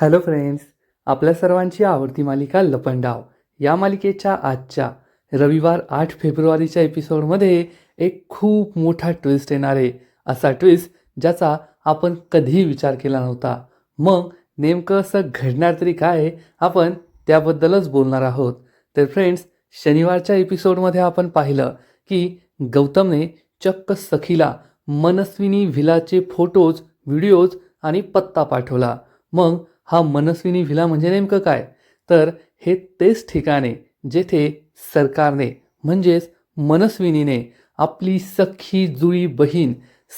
Hello friends आपल्या सर्वांची आवडती मालिका लपंडाव या मालिकेच्या आजच्या रविवार आठ फेब्रुवारीच्या एपिसोडमध्ये एक खूप मोठा ट्विस्ट येणार आहे. असा ट्विस्ट ज्याचा आपण कधीही विचार केला नव्हता. मग नेमकं असं घडणार तरी काय आपण त्याबद्दलच बोलणार आहोत. तर फ्रेंड्स शनिवारच्या एपिसोडमध्ये आपण पाहिलं की गौतमने चक्क सखीला मनस्विनी व्हिलाचे फोटोज व्हिडिओज आणि पत्ता पाठवला. मग हा मनस्विनी व्हिला म्हणजे नेमकं काय? तर हे तेच ठिकाणे जेथे सरकारने म्हणजेच मनस्विनीने आपली सखी जुळी बहीण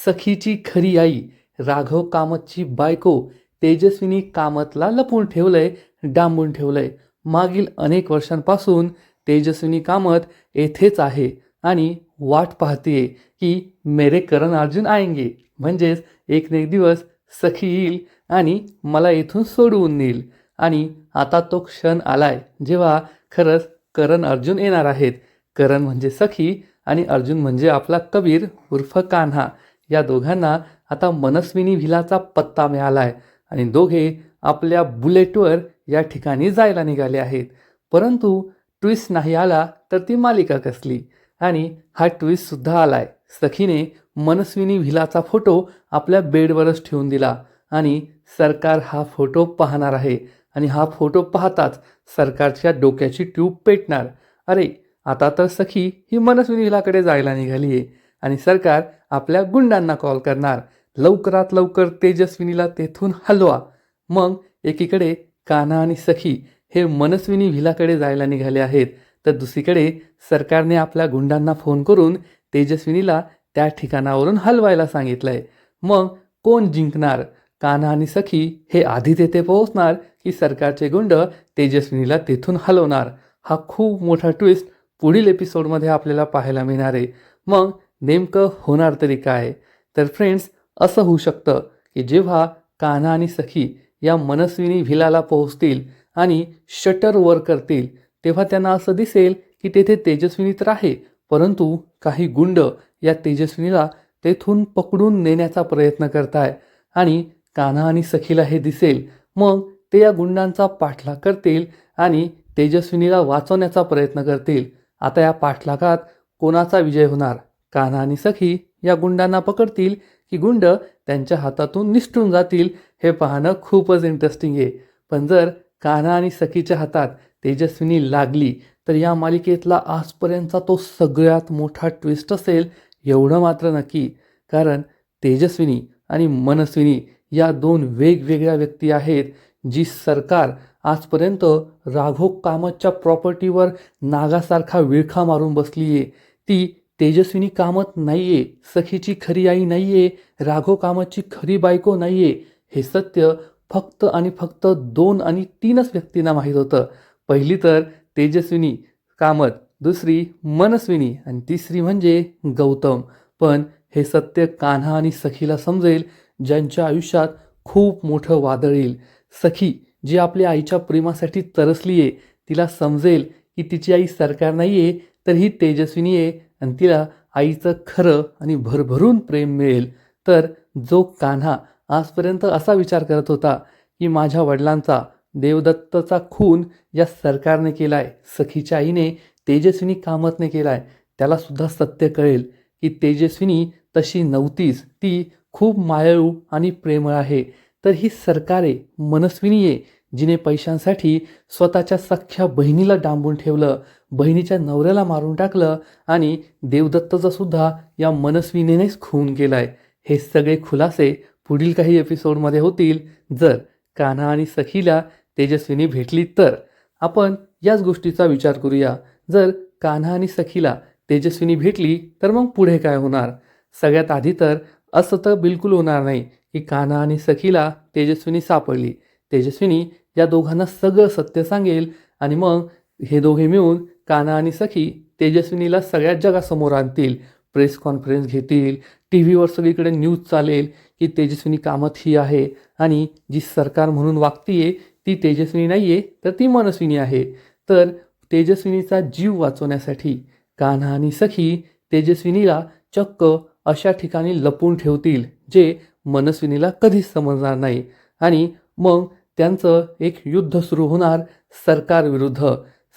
सखीची खरी आई राघव कामतची बायको तेजस्विनी कामतला लपून ठेवलंय डांबून ठेवलंय. मागील अनेक वर्षांपासून तेजस्विनी कामत येथेच आहे आणि वाट पाहतेय की मेरे करण अर्जुन आएंगे. म्हणजेच एक ना एक दिवस सखी येईल आणि मला इथून सोडवून नेईल. आणि आता तो क्षण आलाय जेव्हा खरंच करण अर्जुन येणार आहेत. करण म्हणजे सखी आणि अर्जुन म्हणजे आपला कबीर उर्फ कान्हा. या दोघांना आता मनस्विनी व्हिलाचा पत्ता मिळालाय आणि दोघे आपल्या बुलेटवर या ठिकाणी जायला निघाले आहेत. परंतु ट्विस्ट नाही आला तर ती मालिका कसली? आणि हा ट्विस्टसुद्धा आलाय. सखीने मनस्विनी व्हिलाचा फोटो आपल्या बेडवरच ठेवून दिला आणि सरकार हा फोटो पाहणार आहे आणि हा फोटो पाहताच सरकारच्या डोक्याची ट्यूब पेटणार. अरे आता तर सखी ही मनस्विनी व्हिलाकडे जायला निघाली आहे आणि सरकार आपल्या गुंडांना कॉल करणार. लवकरात लवकर तेजस्विनीला तेथून हलवा. मग एकीकडे कान्हा आणि सखी हे मनस्विनी व्हिलाकडे जायला निघाले आहेत तर दुसरीकडे सरकारने आपल्या गुंडांना फोन करून तेजस्विनीला त्या ठिकाणावरून हलवायला सांगितलंय. मग कोण जिंकणार? कान्हा आणि सखी हे आधी तेथे पोहोचणार की सरकारचे गुंड तेजस्विनीला तेथून हलवणार. हा खूप मोठा ट्विस्ट पुढील एपिसोडमध्ये आपल्याला पाहायला मिळणार आहे. मग नेमकं होणार तरी काय? तर फ्रेंड्स असं होऊ शकतं की जेव्हा कान्हा आणि सखी या मनस्विनी व्हिलाला पोहोचतील आणि शटर वर करतील तेव्हा त्यांना असं दिसेल की तेथे तेजस्विनी तर आहे परंतु काही गुंड या तेजस्विनीला तेथून पकडून नेण्याचा प्रयत्न करताय आणि कान्हा आणि सखीला हे दिसेल. मग ते या गुंडांचा पाठलाग करतील आणि तेजस्विनीला वाचवण्याचा प्रयत्न करतील. आता या पाठलागात कोणाचा विजय होणार? कान्हा आणि सखी या गुंडांना पकडतील की गुंड त्यांच्या हातातून निष्ठून जातील हे पाहणं खूपच इंटरेस्टिंग आहे. पण जर कान्हा आणि सखीच्या हातात तेजस्विनी लागली तर या मालिकेतला आजपर्यंतचा तो सगळ्यात मोठा ट्विस्ट असेल एवढं मात्र नक्की. कारण तेजस्विनी आणि मनस्विनी या दोन वेगवेगळ्या व्यक्ती आहेत जी सरकार आजपर्यंत राघव कामतच्या प्रॉपर्टीवर नागासारखा विळखा मारून बसली आहे. ती तेजस्विनी कामत नाही आहे सखीची खरी आई नाही आहे राघव कामतची खरी बायको नाही आहे हे सत्य फक्त आणि फक्त दोन आणि तीनच व्यक्तींना माहीत होतं. पहिली तर तेजस्विनी कामत दुसरी मनस्विनी आणि तिसरी म्हणजे गौतम. पण हे सत्य कान्हा आणि सखीला समजेल ज्यांच्या आयुष्यात खूप मोठं वादळ येईल. सखी जी आपल्या आईच्या प्रेमासाठी तरसली आहे तिला समजेल की तिची आई सरकार नाही आहे तर ही तेजस्विनी आहे आणि तिला आईचं खरं आणि भरभरून प्रेम मिळेल. तर जो कान्हा आजपर्यंत असा विचार करत होता की माझ्या वडिलांचा देवदत्तचा खून या सरकारने केला आहे सखीच्या आईने तेजस्विनी कामतने केला आहे त्यालासुद्धा सत्य कळेल की तेजस्विनी तशी नव्हतीच. ती खूप मायाळू आणि प्रेमळ आहे. तर ही सरकारे मनस्विनी आहे जिने पैशांसाठी स्वतःच्या सख्ख्या बहिणीला डांबून ठेवलं बहिणीच्या नवऱ्याला मारून टाकलं आणि देवदत्तचा सुद्धा या मनस्विनीनेच खून केलाय. हे सगळे खुलासे पुढील काही एपिसोडमध्ये होतील. जर कान्हा आणि सखीला तेजस्विनी भेटली तर आपण याच गोष्टीचा विचार करूया. जर कान्हा आणि सखीला तेजस्विनी भेटली तर मग पुढे काय होणार? सगळ्यात आधी तर असं तर बिलकुल होणार नाही की कान्हा आणि सखीला तेजस्विनी सापडली. तेजस्विनी या दोघांना सगळं सत्य सांगेल आणि मग हे दोघे मिळून कान्हा आणि सखी तेजस्विनीला सगळ्याच जगासमोर आणतील. प्रेस कॉन्फरन्स घेतील. टी व्हीवर सगळीकडे न्यूज चालेल की तेजस्विनी कामत ही आहे आणि जी सरकार म्हणून वागतीये ती तेजस्विनी नाही आहे तर ती मनस्विनी आहे. तर तेजस्विनीचा जीव वाचवण्यासाठी कान्हा आणि सखी तेजस्विनीला चक्क अशा ठिकाणी लपून ठेवतील जे मनस्विनीला कधीच समजणार नाही. आणि मग त्यांचं एक युद्ध सुरू होणार सरकारविरुद्ध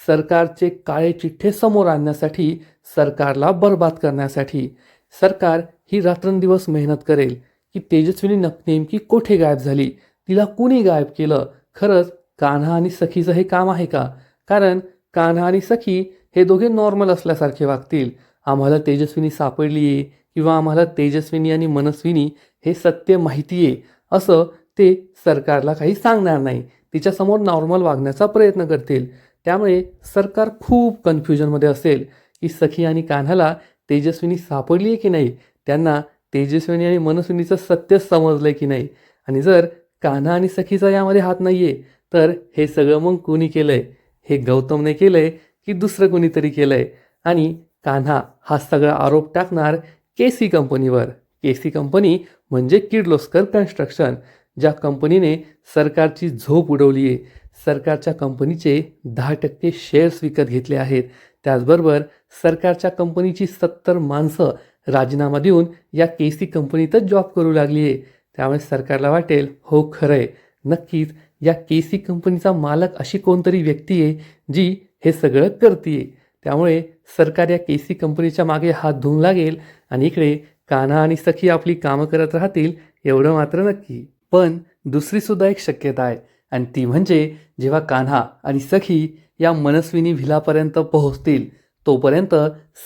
सरकारचे काळे चिठ्ठे समोर आणण्यासाठी सरकारला बर्बाद करण्यासाठी. सरकार ही रात्रंदिवस मेहनत करेल की तेजस्विनी नक- नेमकी कोठे गायब झाली? तिला कुणी गायब केलं? खरंच कान्हा आणि सखीचं हे काम आहे का? कारण कान्हा आणि सखी हे दोघे नॉर्मल असल्यासारखे वागतील. आम्हाला तेजस्विनी सापडली आहे किंवा आम्हाला तेजस्विनी आणि मनस्विनी हे सत्य माहिती आहे असं ते सरकारला काही सांगणार नाही. तिच्यासमोर नॉर्मल वागण्याचा प्रयत्न करतील. त्यामुळे सरकार खूप कन्फ्युजनमध्ये असेल की सखी आणि कान्हाला तेजस्विनी सापडली आहे की नाही? त्यांना तेजस्विनी आणि मनस्विनीचं सत्य समजलं आहे की नाही? आणि जर कान्हा आणि सखीचा यामध्ये हात नाही आहे तर हे सगळं मग कुणी आहे हे गौतमने केलं आहे की दुसरं कोणीतरी केलं आहे आणि कान्हा हा सगळा आरोप टाकणार के सी कंपनीवर. के सी कंपनी म्हणजे किर्लोस्कर कन्स्ट्रक्शन ज्या कंपनीने सरकारची झोप उडवली आहे. सरकारच्या कंपनीचे दहा टक्के शेअर्स विकत घेतले आहेत. त्याचबरोबर सरकारच्या कंपनीची सत्तर माणसं राजीनामा देऊन या के सी कंपनीतच जॉब करू लागली आहे. त्यामुळे सरकारला वाटेल हो खरं आहे. नक्कीच या के सी कंपनीचा मालक अशी कोणतरी व्यक्ती आहे जी हे सगळं करते त्यामुळे सरकार या के सी कंपनीच्या मागे हात धुवून लागेल आणि इकडे कान्हा आणि सखी आपली कामं करत राहतील एवढं मात्र नक्की. पण दुसरी सुद्धा एक शक्यता आहे आणि ती म्हणजे जेव्हा कान्हा आणि सखी या मनस्विनी व्हिलापर्यंत पोहोचतील तोपर्यंत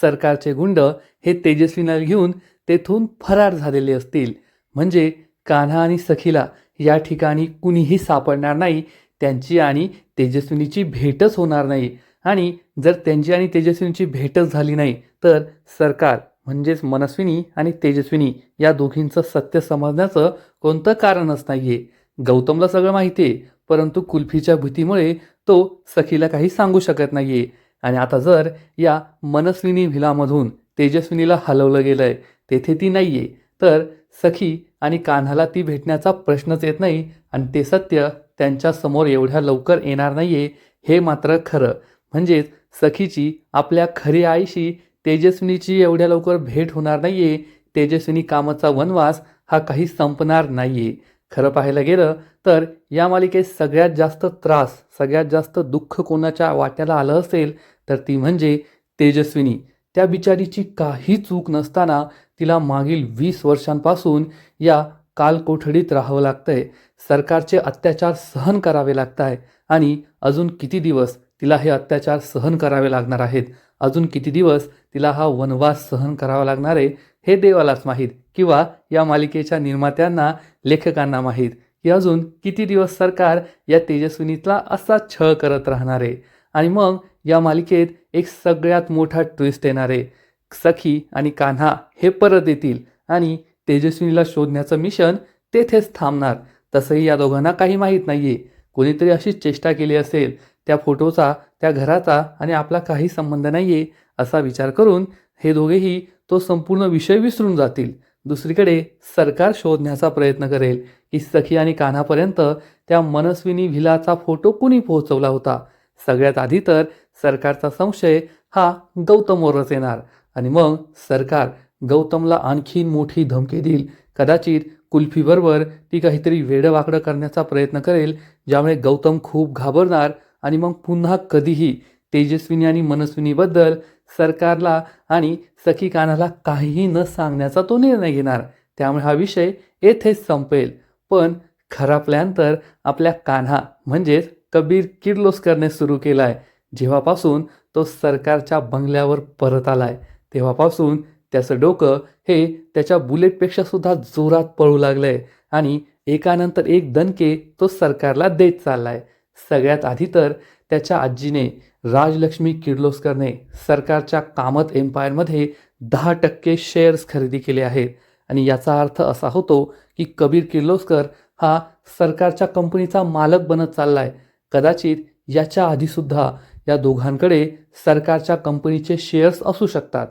सरकारचे गुंड हे तेजस्वीला घेऊन तेथून फरार झालेले असतील. म्हणजे कान्हा आणि सखीला या ठिकाणी कुणीही सापडणार नाही त्यांची आणि तेजस्विनीची भेटच होणार नाही आणि जर त्यांची आणि तेजस्विनीची भेटच झाली नाही तर सरकार म्हणजेच मनस्विनी आणि तेजस्विनी या दोघींचं सत्य समजण्याचं कोणतं कारणच नाही आहे गौतमला सगळं माहिती आहे परंतु कुल्फीच्या भीतीमुळे तो सखीला काही सांगू शकत नाही आहे आणि आता जर या मनस्विनी व्हिलामधून तेजस्विनीला हलवलं गेलं आहे तेथे ती नाही आहे तर सखी आणि कान्हाला ती भेटण्याचा प्रश्नच येत नाही आणि ते सत्य त्यांच्यासमोर एवढ्या लवकर येणार नाही आहे हे मात्र खरं. म्हणजेच सखीची आपल्या खरी आईशी तेजस्विनीची एवढ्या लवकर भेट होणार नाही आहे तेजस्विनी कामाचा वनवास हा काही संपणार नाही आहे खरं पाहायला गेलं तर या मालिकेत सगळ्यात जास्त त्रास सगळ्यात जास्त दुःख कोणाच्या वाट्याला आलं असेल तर ती म्हणजे तेजस्विनी. त्या बिचारीची काही चूक नसताना तिला मागील वीस वर्षांपासून या कालकोठडीत राहावं लागतंय. सरकारचे अत्याचार सहन करावे लागत आहे आणि अजून किती दिवस? तिला हे अत्याचार सहन करावे लागणार आहेत. अजून किती दिवस तिला हा वनवास सहन करावा लागणार आहे हे देवालाच माहीत. किंवा या मालिकेच्या निर्मात्यांना लेखकांना माहीत. की अजून किती दिवस सरकार या तेजस्विनीतला असा छळ करत राहणार आहे? आणि मग या मालिकेत एक सगळ्यात मोठा ट्विस्ट येणार आहे. सखी आणि कान्हा हे परत येतील आणि तेजस्विनीला शोधण्याचं मिशन तेथेच थांबणार. तसंही या दोघांना काही माहीत नाही आहे कोणीतरी अशीच चेष्टा केली असेल त्या फोटोचा त्या घराचा आणि आपला काही संबंध नाही आहे असा विचार करून हे दोघेही तो संपूर्ण विषय विसरून जातील. दुसरीकडे सरकार शोधण्याचा प्रयत्न करेल की सखी आणि कान्हापर्यंत त्या मनस्विनी व्हिलाचा फोटो कुणी पोहोचवला होता. सगळ्यात आधी तर सरकारचा संशय हा गौतमवरच येणार आणि मग सरकार गौतमला आणखीन मोठी धमकी देईल. कदाचित कुल्फीबरोबर ती काहीतरी वेडवाकडं करण्याचा प्रयत्न करेल ज्यामुळे गौतम खूप घाबरणार आणि मग पुन्हा कधीही तेजस्विनी आणि मनस्विनीबद्दल सरकारला आणि सखी कानाला काहीही न सांगण्याचा तो निर्णय घेणार. त्यामुळे हा विषय येथेच संपेल. पण खरा प्लॅन तर आपल्या कान्हा म्हणजेच कबीर किर्लोस्करने सुरू केला आहे जेव्हापासून तो सरकारच्या बंगल्यावर परत आलाय तेव्हापासून त्याचं डोकं हे त्याच्या बुलेटपेक्षा सुद्धा जोरात पळू लागलंय आणि एकानंतर एक दणके तो सरकारला देत चाललाय. सगळ्यात आधी तर त्याच्या आजीने राजलक्ष्मी किर्लोस्करने सरकारच्या कामत एम्पायरमध्ये दहा टक्के शेअर्स खरेदी केले आहेत. आणि याचा अर्थ असा होतो की कबीर किर्लोस्कर हा सरकारच्या कंपनीचा मालक बनत चाललाय. कदाचित याच्या आधीसुद्धा या दोघांकडे सरकारच्या कंपनीचे शेअर्स असू शकतात.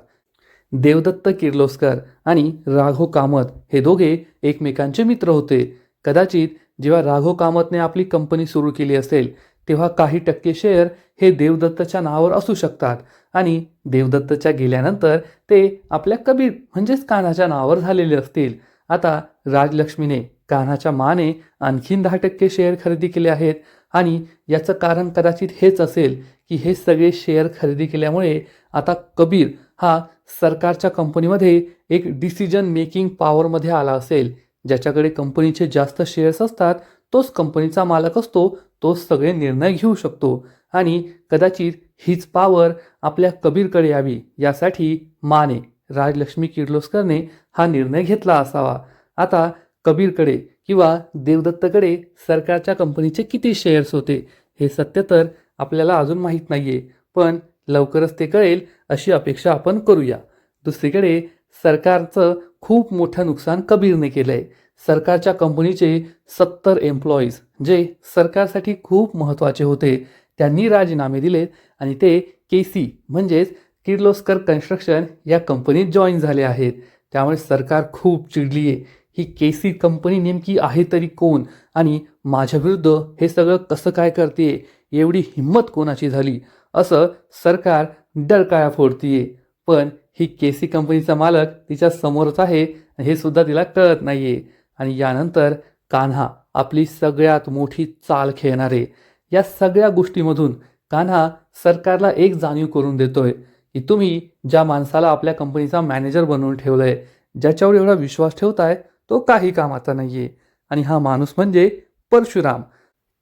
देवदत्त किर्लोस्कर आणि राघव कामत हे दोघे एकमेकांचे मित्र होते. कदाचित जेव्हा राघव कामतने आपली कंपनी सुरू केली असेल तेव्हा काही टक्के शेअर हे देवदत्तच्या नावावर असू शकतात. आणि देवदत्तच्या गेल्यानंतर ते आपल्या कबीर म्हणजेच कानाच्या नावावर झालेले असतील. आता राजलक्ष्मीने कान्हाच्या माने आणखीन दहा टक्के शेअर खरेदी केले आहेत. आणि याचं कारण कदाचित हेच असेल की हे सगळे शेअर खरेदी केल्यामुळे आता कबीर हा सरकारच्या कंपनीमध्ये एक डिसिजन मेकिंग पॉवरमध्ये आला असेल. ज्याच्याकडे कंपनीचे जास्त शेअर्स असतात तोच कंपनीचा मालक असतो तोच सगळे निर्णय घेऊ शकतो. आणि कदाचित हीच पावर आपल्या कबीरकडे यावी यासाठी माने राजलक्ष्मी किर्लोस्करने हा निर्णय घेतला असावा. आता कबीरकडे किंवा देवदत्तकडे सरकारच्या कंपनीचे किती शेअर्स होते हे सत्य तर आपल्याला अजून माहीत नाही आहे पण लवकरच ते कळेल अशी अपेक्षा आपण करूया. दुसरीकडे सरकारचं खूप मोठं नुकसान कबीरने केलं आहे सरकारच्या कंपनीचे सत्तर एम्प्लॉईज जे सरकारसाठी खूप महत्त्वाचे होते त्यांनी राजीनामे दिलेत आणि ते के सी म्हणजेच किर्लोस्कर कन्स्ट्रक्शन या कंपनीत जॉईन झाले आहेत. त्यामुळे सरकार खूप चिडली आहे ही के सी कंपनी नेमकी आहे तरी कोण आणि माझ्या विरुद्ध हे सगळं कसं काय करते एवढी हिंमत कोणाची झाली? असं सरकार डरकाळ्या फोडतीये. पण ही केसी कंपनीचा मालक तिच्या समोरच आहे हे सुद्धा तिला कळत नाहीये. आणि यानंतर कान्हा आपली सगळ्यात मोठी चाल खेळणारे. या सगळ्या गोष्टीमधून कान्हा सरकारला एक जाणीव करून देतोय की तुम्ही ज्या माणसाला आपल्या कंपनीचा मॅनेजर बनवून ठेवलंय ज्याच्यावर एवढा विश्वास ठेवताय तो काही कामाचा नाहीये. आणि हा माणूस म्हणजे परशुराम.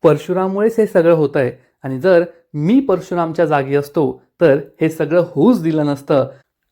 परशुराममुळेच हे सगळं होत आहे आणि जर मी परशुरामच्या जागी असतो तर हे सगळं होऊच दिलं नसतं.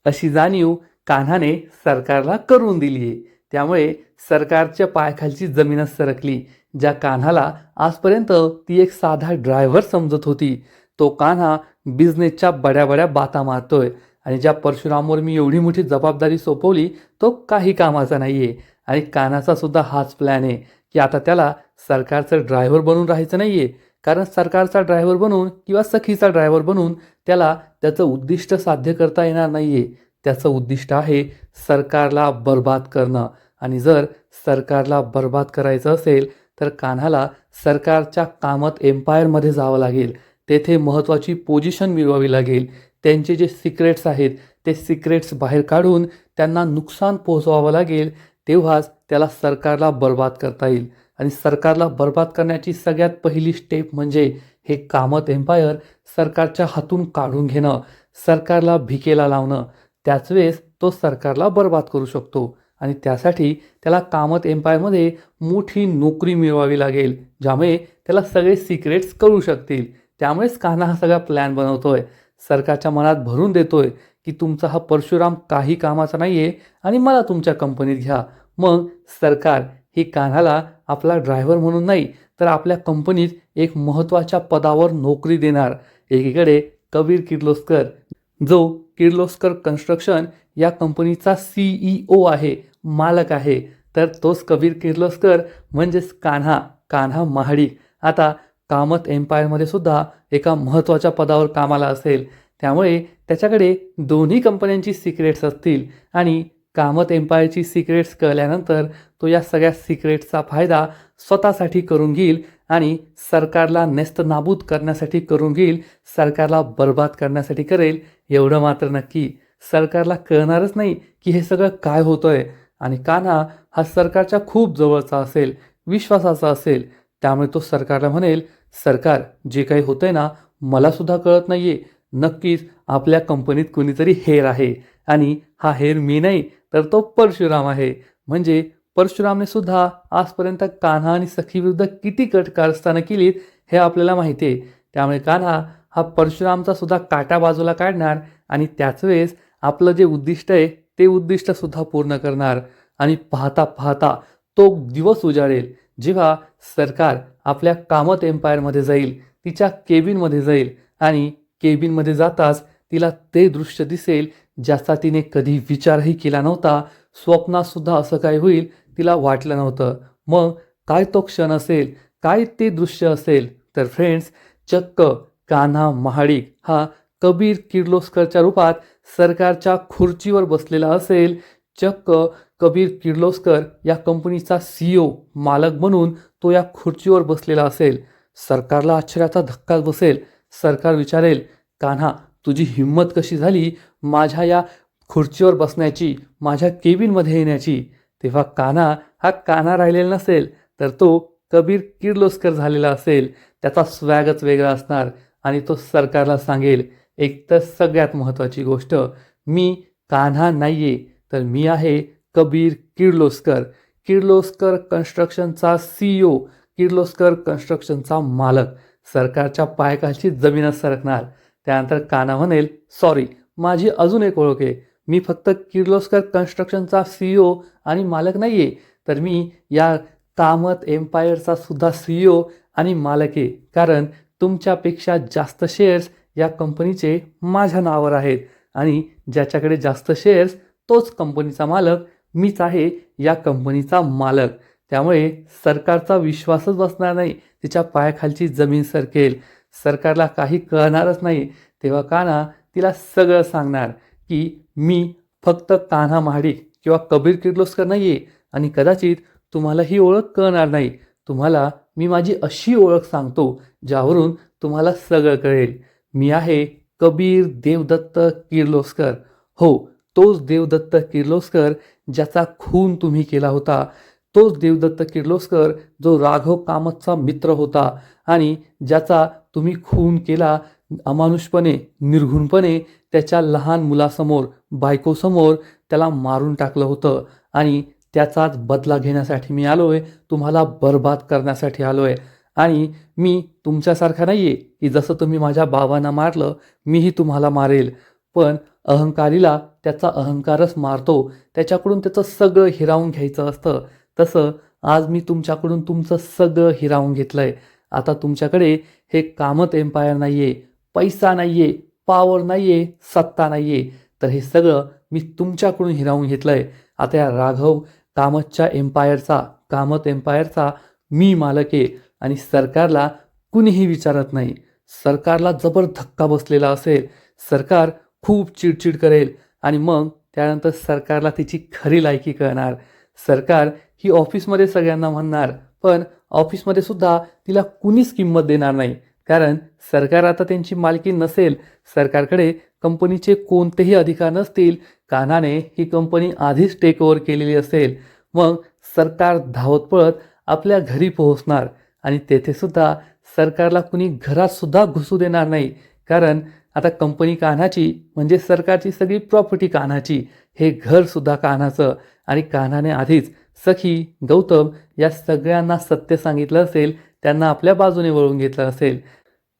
अशी जाणीव कान्हाने सरकारला करून दिली आहे. त्यामुळे सरकारच्या पायाखालची जमीनच सरकली ज्या कान्हाला आजपर्यंत ती एक साधा ड्रायव्हर समजत होती. तो कान्हा बिझनेसच्या बड्या बड्या बाता मारतोय आणि ज्या परशुरामवर मी एवढी मोठी जबाबदारी सोपवली तो काही कामाचा नाही आहे आणि कान्हाचा सुद्धा हाच प्लॅन आहे की आता त्याला सरकारचं ड्रायव्हर बनून राहायचं नाही आहे कारण सरकारचा ड्रायव्हर बनून किंवा सखीचा ड्रायव्हर बनून त्याला त्याचं उद्दिष्ट साध्य करता येणार नाही आहे त्याचं उद्दिष्ट आहे सरकारला बर्बाद करणं. आणि जर सरकारला बर्बाद करायचं असेल तर कान्हाला सरकारच्या कामत एम्पायरमध्ये जावं लागेल. तेथे महत्त्वाची पोझिशन मिळवावी लागेल. त्यांचे जे सिक्रेट्स आहेत ते सिक्रेट्स बाहेर काढून त्यांना नुकसान पोहोचवावं लागेल. तेव्हाच त्याला सरकारला बर्बाद करता येईल. आणि सरकारला बर्बाद करण्याची सगळ्यात पहिली स्टेप म्हणजे हे कामत एम्पायर सरकारच्या हातून काढून घेणं सरकारला भिकेला लावणं. त्याच वेळेस तो सरकारला बर्बाद करू शकतो आणि त्यासाठी त्याला कामत एम्पायरमध्ये मोठी नोकरी मिळवावी लागेल ज्यामुळे त्याला सगळे सिक्रेट्स कळू शकतील. त्यामुळेच कान्हा हा सगळा प्लॅन बनवतोय. सरकारच्या मनात भरून देतोय की तुमचा हा परशुराम काही कामाचा नाही आहे आणि मला तुमच्या कंपनीत घ्या. मग सरकार ही कान्हाला आपला ड्रायव्हर म्हणून नाही तर आपल्या कंपनीत एक महत्त्वाच्या पदावर नोकरी देणार. एकीकडे कबीर किर्लोस्कर जो किर्लोस्कर कन्स्ट्रक्शन या कंपनीचा सीईओ आहे मालक आहे तर तोच कबीर किर्लोस्कर म्हणजेच कान्हा कान्हा महाडिक. आता कामत एम्पायरमध्ये सुद्धा एका महत्त्वाच्या पदावर कामाला असेल. त्यामुळे त्याच्याकडे दोन्ही कंपन्यांची सिक्रेट्स असतील आणि कामत एम्पायरची सिक्रेट्स कळल्यानंतर तो या सगळ्या सिक्रेट्सचा फायदा स्वतःसाठी करून घेईल आणि सरकारला नेस्त नाबूद करण्यासाठी करून घेईल सरकारला बर्बाद करण्यासाठी करेल एवढं मात्र नक्की. सरकारला कळणारच नाही की हे सगळं काय होतंय. आणि कान्हा हा सरकारच्या खूप जवळचा असेल विश्वासाचा असेल. त्यामुळे तो सरकारला म्हणेल सरकार जे काही होतंय ना मलासुद्धा कळत नाही आहे नक्कीच आपल्या कंपनीत कुणीतरी हेर आहे. आणि हा हेर मी नाही तर तो परशुराम आहे. म्हणजे परशुरामने सुद्धा आजपर्यंत कान्हा आणि सखीविरुद्ध किती कट कारस्थानं केलीत हे आपल्याला माहिती आहे. त्यामुळे कान्हा हा परशुरामचा सुद्धा काटा बाजूला काढणार आणि त्याच वेळेस आपलं जे उद्दिष्ट आहे ते उद्दिष्ट सुद्धा पूर्ण करणार. आणि पाहता पाहता तो दिवस उजाडेल जेव्हा सरकार आपल्या कामत एम्पायरमध्ये जाईल तिच्या केबिनमध्ये जाईल आणि केबिनमध्ये जाताच तिला ते दृश्य दिसेल ज्याचा तिने कधी विचारही केला नव्हता स्वप्नातसुद्धा असं काय होईल तिला वाटलं नव्हतं. मग काय तो क्षण असेल? काय ते दृश्य असेल? तर फ्रेंड्स चक्क कान्हा महाडिक हा कबीर किर्लोस्करच्या रूपात सरकारच्या खुर्चीवर बसलेला असेल. चक्क कबीर किर्लोस्कर या कंपनीचा सीईओ मालक म्हणून तो या खुर्चीवर बसलेला असेल. सरकारला आश्चर्याचा धक्काच बसेल. सरकार विचारेल कान्हा तुझी हिंमत कशी झाली? माझ्या या खुर्चीवर बसण्याची माझ्या केबिनमध्ये येण्याची तेव्हा कान्हा हा कान्हा राहिलेला नसेल तर तो कबीर किर्लोस्कर झालेला असेल त्याचा स्वॅगच वेगळा असणार आणि तो सरकारला सांगेल एक तर सगळ्यात महत्त्वाची गोष्ट मी कान्हा नाही आहे तर मी आहे कबीर किर्लोस्कर. किर्लोस्कर कन्स्ट्रक्शनचा सीईओ किर्लोस्कर कन्स्ट्रक्शनचा मालक. सरकारच्या पायकाची जमीनच सरकणार. त्यानंतर काना म्हणेल सॉरी माझी अजून एक ओळख आहे. मी फक्त किर्लोस्कर कन्स्ट्रक्शनचा सीईओ आणि मालक नाही आहे तर मी या कामत एम्पायरचा सुद्धा सीईओ आणि मालक आहे. कारण तुमच्यापेक्षा जास्त शेअर्स या कंपनीचे माझ्या नावावर आहेत आणि ज्याच्याकडे जास्त शेअर्स तोच कंपनीचा मालक मीच आहे या कंपनीचा मालक. त्यामुळे सरकारचा विश्वासच बसणार नाही. तिच्या पायाखालची जमीन सरकेल. सरकारला काही कळणारच नाही. तेव्हा का ना तिला सगळं सांगणार की मी फक्त कान्हा महाडिक किंवा कबीर किर्लोस्कर नाही आहे आणि कदाचित तुम्हाला ही ओळख कळणार नाही. तुम्हाला मी माझी अशी ओळख सांगतो ज्यावरून तुम्हाला सगळं कळेल. मी आहे कबीर देवदत्त किर्लोस्कर. हो तोच देवदत्त किर्लोस्कर ज्याचा खून तुम्ही केला होता. तोच देवदत्त किर्लोस्कर जो राघव कामतचा मित्र होता आणि ज्याचा तुम्ही खून केला अमानुषपणे निर्घुणपणे त्याच्या लहान मुलासमोर बायकोसमोर त्याला मारून टाकलं होतं आणि त्याचाच बदला घेण्यासाठी मी आलो आहे तुम्हाला बर्बाद करण्यासाठी आलो आहे आणि मी तुमच्यासारखा नाही आहे की जसं तुम्ही माझ्या बाबांना मारलं मीही तुम्हाला मारेल. पण अहंकारीला त्याचा अहंकारच मारतो त्याच्याकडून त्याचं सगळं हिरावून घ्यायचं असतं. तसं आज मी तुमच्याकडून तुमचं सगळं हिरावून घेतलं आहे आता तुमच्याकडे हे कामत एम्पायर नाही आहे पैसा नाही आहे पावर नाही आहे सत्ता नाही आहे तर हे सगळं मी तुमच्याकडून हिरावून घेतलं आहे आता या राघव कामतच्या एम्पायरचा कामत एम्पायरचा मी मालक आहे आणि सरकारला कुणीही विचारत नाही. सरकारला जबर धक्का बसलेला असेल. सरकार खूप चिडचिड करेल आणि मग त्यानंतर सरकारला तिची खरी लायकी कळणार. सरकार ही ऑफिसमध्ये सगळ्यांना म्हणणार पण ऑफिसमध्ये सुद्धा तिला कुणीच किंमत देणार नाही. कारण सरकार आता त्यांची मालकी नसेल सरकारकडे कंपनीचे कोणतेही अधिकार नसतील कानाने ही कंपनी आधीच टेक ओव्हर केलेली असेल. मग सरकार धावत पळत आपल्या घरी पोहोचणार आणि तेथे सुद्धा सरकारला कुणी घरात सुद्धा घुसू देणार नाही. कारण आता कंपनी कान्हाची म्हणजे सरकारची सगळी प्रॉपर्टी कान्हाची हे घरसुद्धा कान्हाचं आणि कान्हाने आधीच सखी गौतम या सगळ्यांना सत्य सांगितलं असेल त्यांना आपल्या बाजूने वळून घेतलं असेल.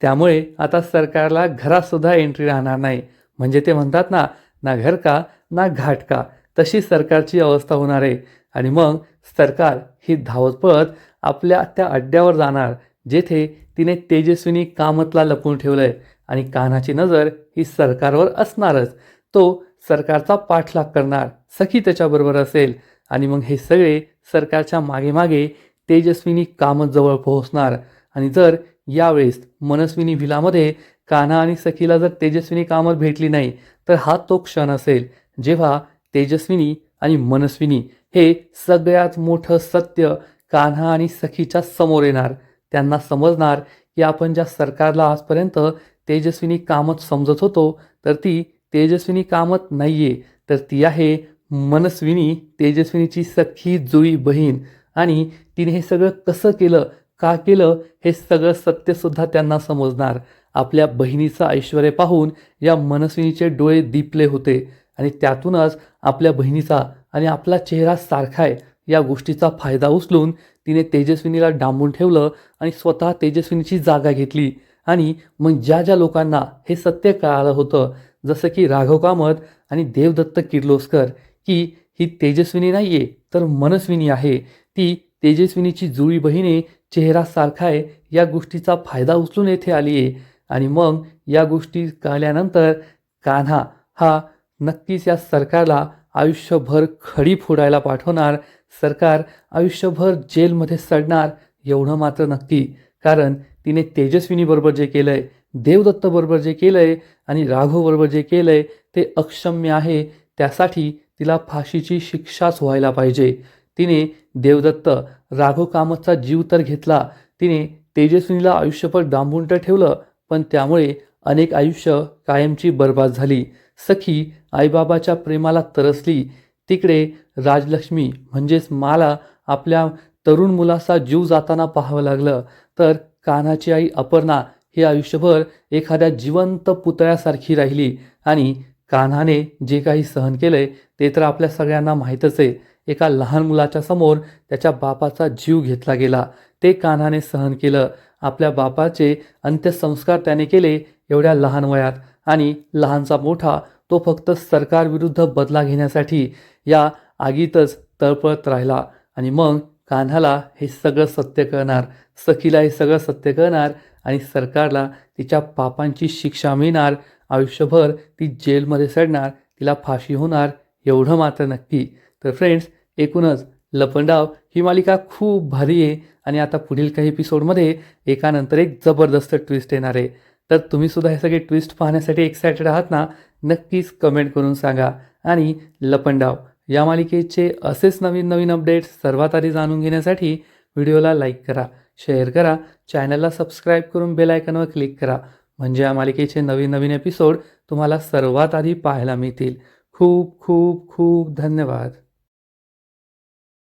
त्यामुळे आता सरकारला घरातसुद्धा एंट्री राहणार नाही. म्हणजे ते म्हणतात ना ना घर का ना घाट का. तशी सरकारची अवस्था होणार आहे. आणि मग सरकार ही धावतपळत आपल्या त्या अड्ड्यावर जाणार जेथे तिने तेजस्विनी कामतला लपून ठेवलं आहे आणि कान्हाची नजर ही सरकारवर असणारच. तो सरकारचा पाठलाग करणार सखी त्याच्याबरोबर असेल. आणि मग हे सगळे सरकारच्या मागे मागे तेजस्विनी कामतजवळ पोहोचणार. आणि जर यावेळेस मनस्विनी व्हिलामध्ये कान्हा आणि सखीला जर तेजस्विनी कामत भेटली नाही तर हा तो क्षण असेल जेव्हा तेजस्विनी आणि मनस्विनी हे सगळ्यात मोठं सत्य कान्हा आणि सखीच्या समोर येणार. त्यांना समजणार की आपण ज्या सरकारला आजपर्यंत तेजस्विनी कामत समजत होतो तर ती तेजस्विनी कामत नाहीये. तर ती आहे मनस्विनी तेजस्विनीची सखी जुळी बहीण. आणि तिने हे सगळं कसं केलं का केलं हे सगळं सत्यसुद्धा त्यांना समजणार. आपल्या बहिणीचं ऐश्वर पाहून या मनस्विनीचे डोळे दिपले होते आणि त्यातूनच आपल्या बहिणीचा आणि आपला चेहरा सारखा आहे या गोष्टीचा फायदा उचलून तिने तेजस्विनीला डांबून ठेवलं आणि स्वतः तेजस्विनीची जागा घेतली. आणि मग ज्या ज्या लोकांना हे सत्य कळालं होतं जसं की राघव कामत आणि देवदत्त किर्लोस्कर की ही तेजस्विनी नाही आहे तर मनस्विनी आहे. ती तेजस्विनीची जुळी बहिणे चेहरा सारखा आहे या गोष्टीचा फायदा उचलून येथे आली आहे. आणि मग या गोष्टी कळल्यानंतर कान्हा हा नक्कीच या सरकारला आयुष्यभर खडी फोडायला पाठवणार. सरकार आयुष्यभर जेलमध्ये सडणार एवढं मात्र नक्की. कारण तिने तेजस्विनीबरोबर जे केलं आहे देवदत्तबरोबर जे केलं आहे आणि राघवबरोबर जे केलं आहे ते अक्षम्य आहे. त्यासाठी तिला फाशीची शिक्षाच व्हायला पाहिजे. तिने देवदत्त राघव कामतचा जीव तर घेतला. तिने तेजस्विनीला आयुष्यभर डांबून तर ठेवलं पण त्यामुळे अनेक आयुष्य कायमची बर्बाद झाली. सखी आईबाबाच्या प्रेमाला तरसली. तिकडे राजलक्ष्मी म्हणजेच माला आपल्या तरुण मुलाचा जीव जाताना पाहावं लागलं. तर कान्हाची आई अपर्णा ही आयुष्यभर एखाद्या जिवंत पुतळ्यासारखी राहिली आणि कान्हाने जे काही सहन केलंय ते तर आपल्या सगळ्यांना माहीतच आहे. एका लहान मुलाच्या समोर त्याच्या बापाचा जीव घेतला गेला. ते कान्हाने सहन केलं. आपल्या बापाचे अंत्यसंस्कार त्याने केले एवढ्या लहान वयात. आणि लहानचा मोठा तो फक्त सरकारविरुद्ध बदला घेण्यासाठी या आगीतच तळपळत राहिला. आणि मग कान्हाला हे सगळं सत्य कळणार. सखीला हे सगळं सत्य कळणार. आणि सरकारला तिच्या पापांची शिक्षा मिळणार. आयुष्यभर ती जेलमध्ये सडणार तिला फाशी होणार एवढं मात्र नक्की. तर फ्रेंड्स एकूणच लपंडाव ही मालिका खूप भारी आहे आणि आता पुढील काही एपिसोडमध्ये एकानंतर एक जबरदस्त ट्विस्ट येणार आहे. तर तुम्ही सुद्धा हे सगळे ट्विस्ट पाहण्यासाठी एक्सायटेड आहात ना नक्कीच कमेंट करून सांगा. आणि लपंडाव या मालिकेचे असेच नवीन नवीन अपडेट्स सर्वात आधी जाणून घेण्यासाठी व्हिडिओला लाईक करा शेअर करा चॅनलला सबस्क्राईब करून बेल आयकॉनवर क्लिक करा. म्हणजे या मालिकेचे नवीन नवीन एपिसोड तुम्हाला सर्वात आधी पाहायला मिळतील. खूप खूप खूप धन्यवाद.